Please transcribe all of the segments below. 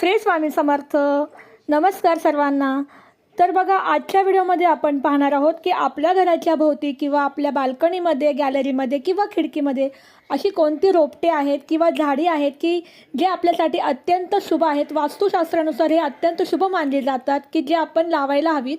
श्री स्वामी समर्थ नमस्कार सर्वांना. तर बघा आजच्या व्हिडिओमध्ये आपण पाहणार आहोत की आपल्या घराच्या भोवती किंवा आपल्या बाल्कनीमध्ये गॅलरीमध्ये किंवा खिडकीमध्ये अशी कोणती रोपटे आहेत किंवा झाडी आहेत की जे आपल्यासाठी अत्यंत शुभ आहेत? वास्तुशास्त्रानुसार हे अत्यंत शुभ मानले जातात की जे आपण लावायला हवीत.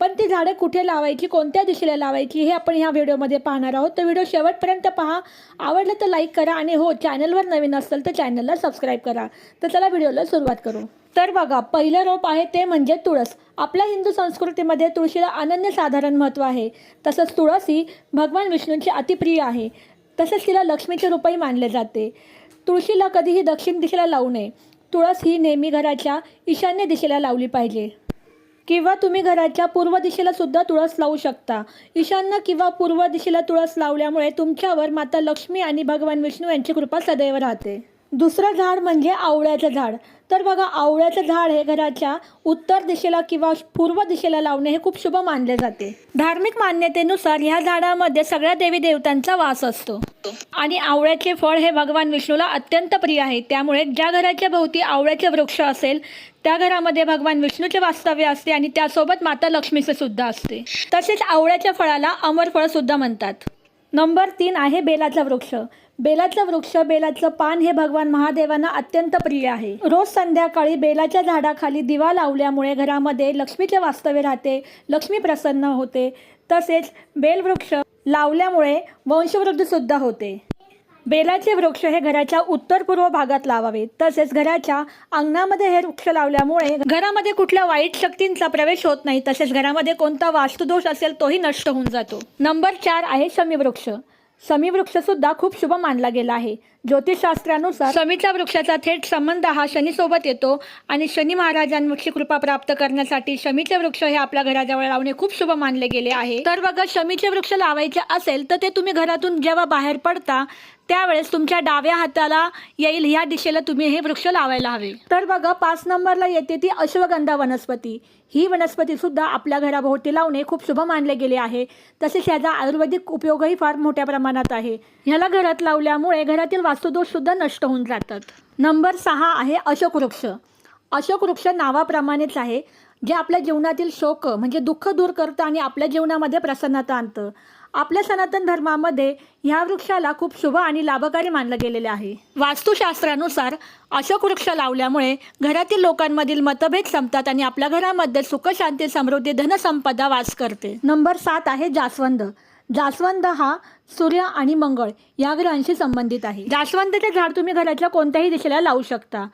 पण ती झाडं कुठे लावायची कोणत्या दिशेला लावायची हे आपण ह्या व्हिडिओमध्ये पाहणार आहोत. तर व्हिडिओ शेवटपर्यंत पहा. आवडलं तर लाईक करा आणि हो चॅनलवर नवीन असेल तर चॅनलला सबस्क्राईब करा. तर चला व्हिडिओला सुरुवात करू. तर बघा पहिलं रोप आहे ते म्हणजे तुळस. आपल्या हिंदू संस्कृतीमध्ये तुळशीला अनन्यसाधारण महत्त्व आहे. तसंच तुळस ही भगवान विष्णूंची अतिप्रिय आहे. तसेच तिला लक्ष्मीचे रूपही मानले जाते. तुळशीला कधीही दक्षिण दिशेला लावू नये. तुळस ही नेहमी घराच्या ईशान्य दिशेला लावली पाहिजे. किंवा तुम्ही घराच्या पूर्व दिशेला सुद्धा तुळस लावू शकता. ईशान्य किंवा पूर्व दिशेला तुळस लावल्यामुळे तुमच्यावर माता लक्ष्मी आणि भगवान विष्णू यांची कृपा सदैव राहते. दुसरं झाड म्हणजे आवळ्याचं झाड. तर बघा आवळ्याचं झाड हे घराच्या उत्तर दिशेला किंवा पूर्व दिशेला लावणे हे खूप शुभ मानले जाते. धार्मिक मान्यतेनुसार ह्या झाडामध्ये सगळ्या देवी देवतांचा वास असतो. आणि आवळ्याचे फळ हे भगवान विष्णूला अत्यंत प्रिय आहे. त्यामुळे ज्या घराच्या भोवती आवळ्याचे वृक्ष असेल त्या घरामध्ये भगवान विष्णूचे वास्तव्य असते आणि त्यासोबत माता लक्ष्मीचे सुद्धा असते. तसेच आवळ्याच्या फळाला अमरफळ सुद्धा म्हणतात. नंबर तीन आहे बेलाचा वृक्ष. बेलाचं वृक्ष बेलाचं पान हे भगवान महादेवांना अत्यंत प्रिय आहे. रोज संध्याकाळी बेलाच्या झाडाखाली दिवा लावल्यामुळे घरामध्ये लक्ष्मीचे वास्तव्य राहते लक्ष्मी प्रसन्न होते. तसेच बेलवृक्ष लावल्यामुळे वंशवृद्धी सुद्धा होते. बेलाचे वृक्ष हे घराच्या उत्तर पूर्व भागात लावावे. तसेच घराच्या अंगणामध्ये हे वृक्ष लावल्यामुळे घरामध्ये कुठल्या वाईट शक्तींचा प्रवेश होत नाही. तसेच घरामध्ये कोणता वास्तुदोष असेल तोही नष्ट होऊन जातो. नंबर चार आहे शमी वृक्ष शमी वृक्ष सुद्धा खूप शुभ मानला गेला आहे. ज्योतिषशास्त्रानुसार शमीच्या वृक्षाचा थेट संबंध हा शनीसोबत येतो आणि शनी महाराजांची कृपा प्राप्त करण्यासाठी शमीचे वृक्ष हे आपल्या घराजवळ लावणे खूप शुभ मानले गेले आहे. तर बघा शमीचे वृक्ष लावायचे असेल तर ते तुम्ही घरातून जेव्हा बाहेर पडता त्यावेळेस तुमच्या डाव्या हाताला येईल ह्या दिशेला तुम्ही हे वृक्ष लावायला हवे. तर बघा पाच नंबरला येते ती अश्वगंधा वनस्पती. ही वनस्पती सुद्धा आपल्या घराभोवती लावणे खूप शुभ मानले गेले आहे. तसेच याचा आयुर्वेदिक उपयोगही फार मोठ्या प्रमाणात आहे. ह्याला घरात लावल्यामुळे घरातील वास्तुदोष सुद्धा नष्ट होऊन जातात. नंबर सहा आहे अशोक वृक्ष अशोक वृक्ष नावाप्रमाणेच आहे. जे आपल्या जीवनातील शोक म्हणजे दुःख दूर करतं आणि आपल्या जीवनामध्ये प्रसन्नता आणतं. आपल्या सनातन धर्मामध्ये ह्या वृक्षाला खूप शुभ आणि लाभकारी मानलं गेलेले आहे. वास्तुशास्त्रानुसार अशोक वृक्ष लावल्यामुळे घरातील लोकांमधील मतभेद संपतात आणि आपल्या घरामध्ये सुख शांती समृद्धी धनसंपदा वास करते. नंबर सात आहे जास्वंद. जास्वंद हा सूर्य आणि मंगळ या ग्रहांशी संबंधित आहे. जास्वंदाचे झाड तुम्ही घराच्या कोणत्याही दिशेला लावू शकता.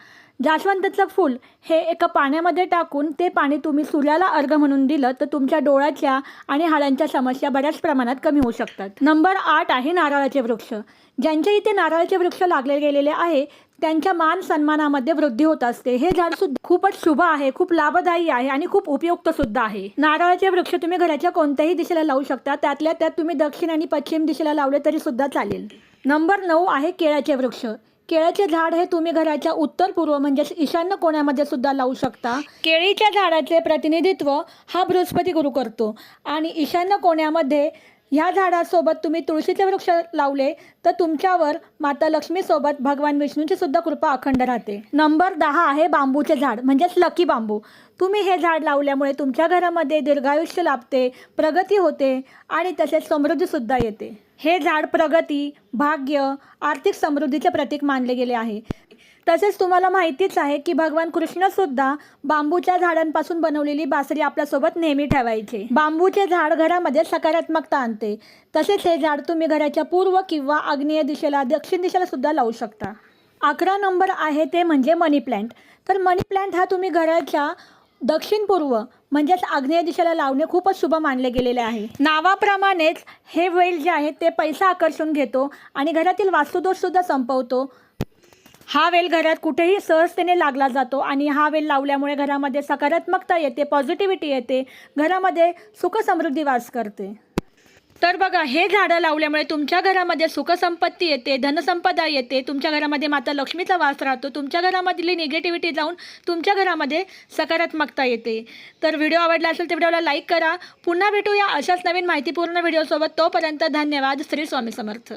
जास्वंदाचं फूल हे एका पाण्यामध्ये टाकून ते पाणी तुम्ही सूर्याला अर्घ म्हणून दिलं तर तुमच्या डोळ्याच्या आणि हाडांच्या समस्या बऱ्याच प्रमाणात कमी होऊ शकतात. नंबर आठ आहे नारळाचे वृक्ष. ज्यांच्या इथे नारळाचे वृक्ष लागले गेलेले आहे त्यांच्या मान सन्मानामध्ये वृद्धी होत असते. हे झाड सुद्धा खूपच शुभ आहे खूप लाभदायी आहे आणि खूप उपयुक्त सुद्धा आहे. नारळाचे वृक्ष तुम्ही घराच्या कोणत्याही दिशेला लावू शकता. त्यातल्या त्यात तुम्ही दक्षिण आणि पश्चिम दिशेला लावले तरी सुद्धा चालेल. नंबर नऊ आहे केळाचे वृक्ष. केळ्याचे झाड हे तुम्ही घराच्या उत्तर पूर्व म्हणजेच ईशान्य कोण्यामध्ये सुद्धा लावू शकता. केळीच्या झाडाचे प्रतिनिधित्व हा बृहस्पती गुरु करतो आणि ईशान्य कोण्यामध्ये ह्या झाडासोबत तुम्ही तुळशीचे वृक्ष लावले तर तुमच्यावर माता लक्ष्मीसोबत भगवान विष्णूची सुद्धा कृपा अखंड राहते. नंबर दहा आहे बांबूचे झाड म्हणजेच लकी बांबू. तुम्ही हे झाड लावल्यामुळे तुमच्या घरामध्ये दीर्घायुष्य लाभते प्रगती होते आणि तसेच समृद्धीसुद्धा येते. हे झाड प्रगती भाग्य आर्थिक समृद्धीचे प्रतीक मानले गेले आहे. तसेच तुम्हाला माहितीच आहे की भगवान कृष्णसुद्धा बांबूच्या झाडांपासून बनवलेली बासरी आपल्यासोबत नेहमी ठेवायचे. बांबूचे झाड घरामध्ये सकारात्मकता आणते. तसेच हे झाड तुम्ही घराच्या पूर्व किंवा आग्नेय दिशेला दक्षिण दिशेला सुद्धा लावू शकता. अकरा नंबर आहे ते म्हणजे मनी प्लॅन्ट तर मनी प्लॅन्ट हा तुम्ही घराच्या दक्षिण पूर्व म्हणजेच आग्नेय दिशेला लावणे खूपच शुभ मानले गेलेले आहे. नावाप्रमाणेच हे वेल जे आहे ते पैसा आकर्षून घेतो आणि घरातील वास्तुदोषसुद्धा संपवतो. हा वेल घरात कुठेही सहजतेने लागला जातो आणि हा वेल लावल्यामुळे घरामध्ये सकारात्मकता येते पॉझिटिव्हिटी येते घरामध्ये सुखसमृद्धी वास करते. तर बघा हे झाडं लावल्यामुळे तुमच्या घरामध्ये सुखसंपत्ती येते धनसंपदा येते तुमच्या घरामध्ये माता लक्ष्मीचा वास राहतो तुमच्या घरामधली निगेटिव्हिटी जाऊन तुमच्या घरामध्ये सकारात्मकता येते. तर व्हिडिओ आवडला असेल तर व्हिडिओला लाईक करा. पुन्हा भेटूया अशाच नवीन माहितीपूर्ण व्हिडिओसोबत तोपर्यंत धन्यवाद. श्री स्वामी समर्थ.